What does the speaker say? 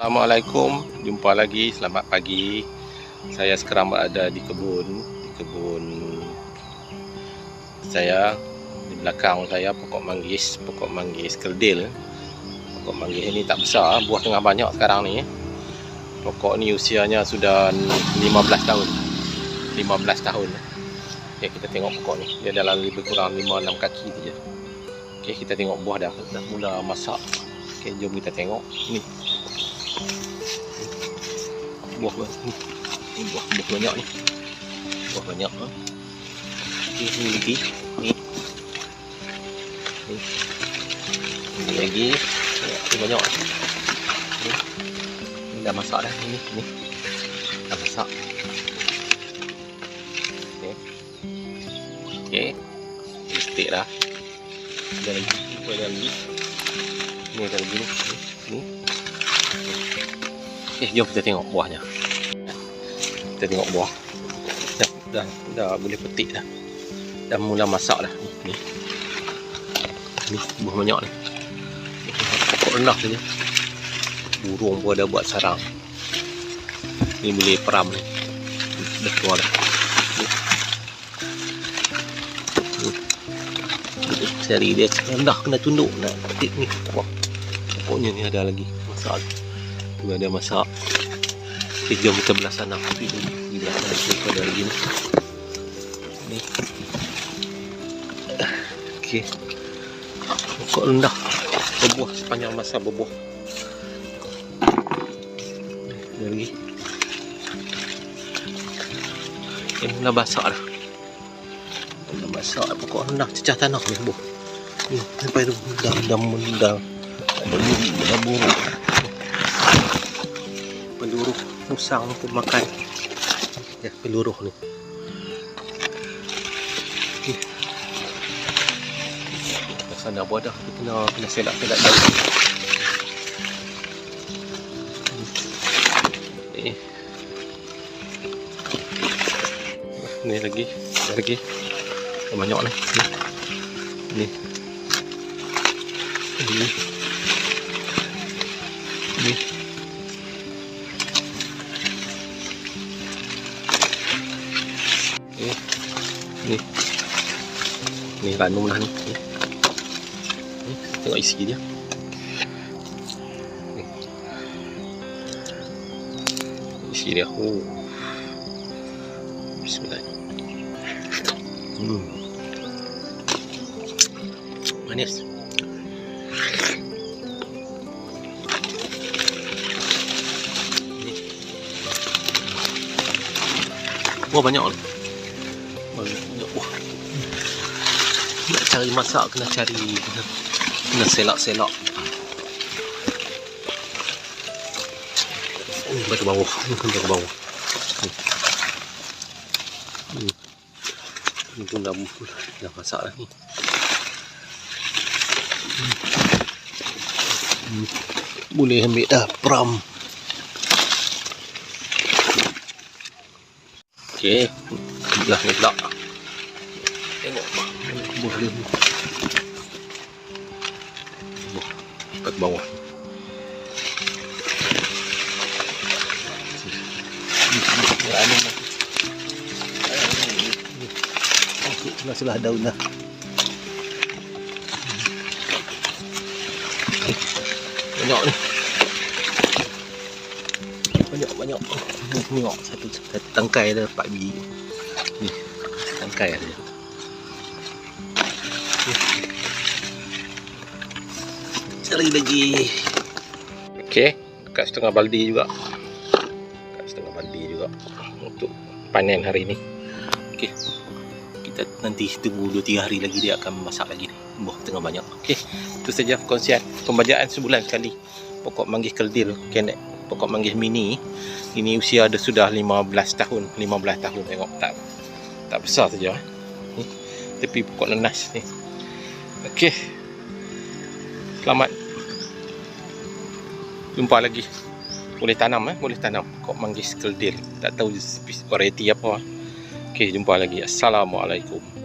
Assalamualaikum, jumpa lagi, selamat pagi. Saya sekarang berada di kebun, di kebun saya di belakang saya pokok manggis, pokok manggis keldil. Pokok manggis ini tak besar, buah tengah banyak sekarang ni. Pokok ni usianya sudah 15 tahun. 15 tahun. Okey, kita tengok pokok ni. Dia dalam lebih kurang 5 6 kaki saja. Okey, kita tengok buah dah dah mula masak. Okey, jom kita tengok. Ni buah ni. Ni buah buah banyak ni. Buah banyak ha. Okey, ni lagi. Ni. Ni. Ni lagi. Ni banyak. Ni. Ni dah masak dah ni. Ni. Dah masak. Okey. Okey. Stik dah. Ada lagi. Ada lagi. Ni ada lagi ni. Ni. ni. Eh, jom kita tengok buahnya. Kita tengok buah. Dah, dah, dah boleh petik dah. Dah mula masak dah. Ni. Ni buah banyak ni. Pokok rendah saja. Burung pun dah buat sarang. Ni boleh peram ni. Dah keluar dah. Seri dia rendah kena tunduk nak petik ni. Wah. Pokoknya ni ada lagi masak. Tu ada masak. Okay, jom kita belah sana. Di, di belah sana tu ada lagi ni. Ni. Okey. Pokok rendah. Berbuah sepanjang masa berbuah. Ada lagi. Okay, mula basah dah. Mula basah dah. Pokok rendah. Cecah tanah ni buah. Ni, sampai tu dah dah dah dah buruk peluruh musang pun makan ya peluruh ni. Okay. sana buat dah. Kita kena kena selak-selak jauh ni ni lagi ada lagi. Ada banyak ni. Ni. Ni. Ni Ni. Ni ranum lah ni. Ni. ni. Tengok isi dia. Ni. Isi dia. Oh. Bismillah. Hmm. Manis. Ni. Wah banyak ni. Nak cari masak kena cari kena, kena selak-selak. Ni batu bawah, ni kan batu bawah. Ni. Ni. Ni pun dah, dah masak dah ni. Hmm. Boleh ambil dah pram. Okey, belah ni pula. Tengok buah dia. Buah kat bawah. Sebelah daun dah. Banyak ni. Banyak banyak. Tengok satu, satu tangkai ada 4 biji. Ni tangkai ada. Cari lagi. Okey, dekat setengah baldi juga. Dekat setengah baldi juga untuk panen hari ni. Okey. Kita nanti tunggu 2 3 hari lagi dia akan masak lagi ni. Buah tengah banyak. Okey. Itu saja perkongsian pembajaan sebulan sekali. Pokok manggis keldil kenek. Pokok manggis mini. Ini usia ada sudah 15 tahun. 15 tahun tengok tak tak besar saja. eh. Ni tepi pokok nenas ni. Okey. Selamat. Jumpa lagi. Boleh tanam eh, boleh tanam pokok manggis keldil. Tak tahu variety apa. Okey, jumpa lagi. Assalamualaikum.